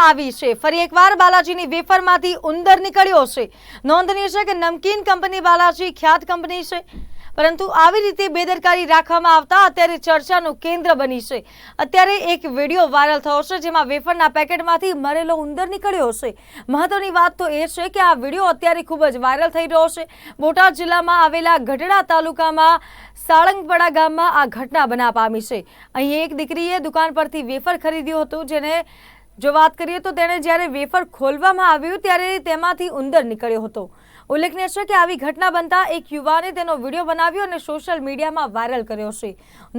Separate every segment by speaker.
Speaker 1: કરવામાં આવી છે. ફરી એકવાર બાલાજીની વેફરમાંથી ઉંદર નીકળ્યો છે. નોંધનીય છે કે નમકીન કંપની બાલાજી ખ્યાત કંપની છે. પરંતુ આવી રીતે બેદરકારી રાખવામાં આવતા અત્યારે ચર્ચાનું કેન્દ્ર બની છે. અત્યારે એક વીડિયો વાયરલ થયો છે જેમાં વેફરના પેકેટમાંથી મરેલો ઉંદર નીકળ્યો છે. મહત્વની વાત તો એ છે કે આ વીડિયો અત્યારે ખૂબ જ વાયરલ થઈ રહ્યો છે. બોટાદ જિલ્લામાં આવેલા ગઢડા તાલુકામાં સાળંગપડા ગામમાં આ ઘટના બના પામી છે. અહીં એક દીકરીએ દુકાન પરથી વેફર ખરીદ્યું હતું, જેને જો વાત કરીએ તો તેણે જ્યારે વેફર ખોલવામાં આવ્યું ત્યારે તેમાંથી ઉંદર નીકળ્યો હતો. ઉલ્લેખનીય છે કે આવી ઘટના બનતા એક યુવાને તેનો વીડિયો બનાવ્યો અને સોશિયલ મીડિયામાં વાયરલ કર્યો છે.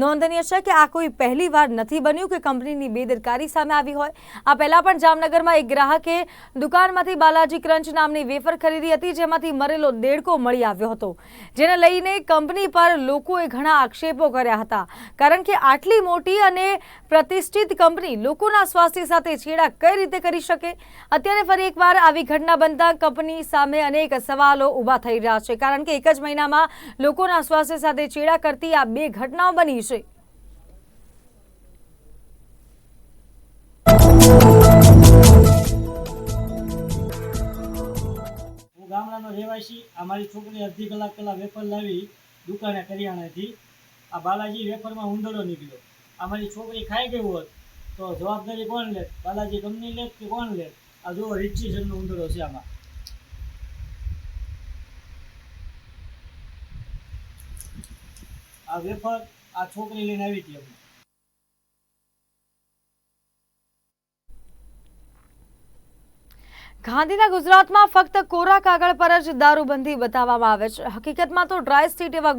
Speaker 1: નોંધનીય છે કે આ કોઈ પહેલી વાર નથી બન્યું કે કંપનીની બેદરકારી સામે આવી હોય. આ પહેલા પણ જામનગરમાં એક ગ્રાહકે દુકાનમાંથી બાલાજી ક્રંચ નામની વેફર ખરીદી હતી, જેમાંથી મરેલો દેડકો મળી આવ્યો હતો. જેને લઈને કંપની પર લોકોએ ઘણા આક્ષેપો કર્યા હતા. કારણ કે આટલી મોટી અને પ્રતિષ્ઠિત કંપની લોકોના સ્વાસ્થ્ય સાથે છેડા કઈ રીતે કરી શકે? અત્યારે ફરી એકવાર આવી ઘટના બનતા કંપની સામે અનેક સવાલો ઊભા થઈ રહ્યા છે કારણ કે એક જ મહિનામાં લોકોના સ્વાસ્થ્ય સાથે ચેડા કરતી આ બે ઘટનાઓ બની છે.
Speaker 2: હું ગામડાનો રહેવાસી અમારી છોકરી અડધી કલાક પહેલા વેફર લાવી દુકાને કરિયાણાથી. આ બાલાજી વેફરમાં ઉંદરો નીકળ્યો. આ મારી છોકરી ખાઈ ગયું હોત તો જવાબદારી કોણ લે બાલાજી કંપની લે કે કોણ લે આ જો રીચી ઉંદરો છે આમાં. આ વેફર આ છોકરી લઈને આવી હતી
Speaker 1: ગાંધીના ગુજરાતમાં ફક્ત કોરા કાગળ પર જ દારૂબંધી બતાવવામાં આવે છે. હકીકતમાં તો ડ્રાય સ્ટેટ એવા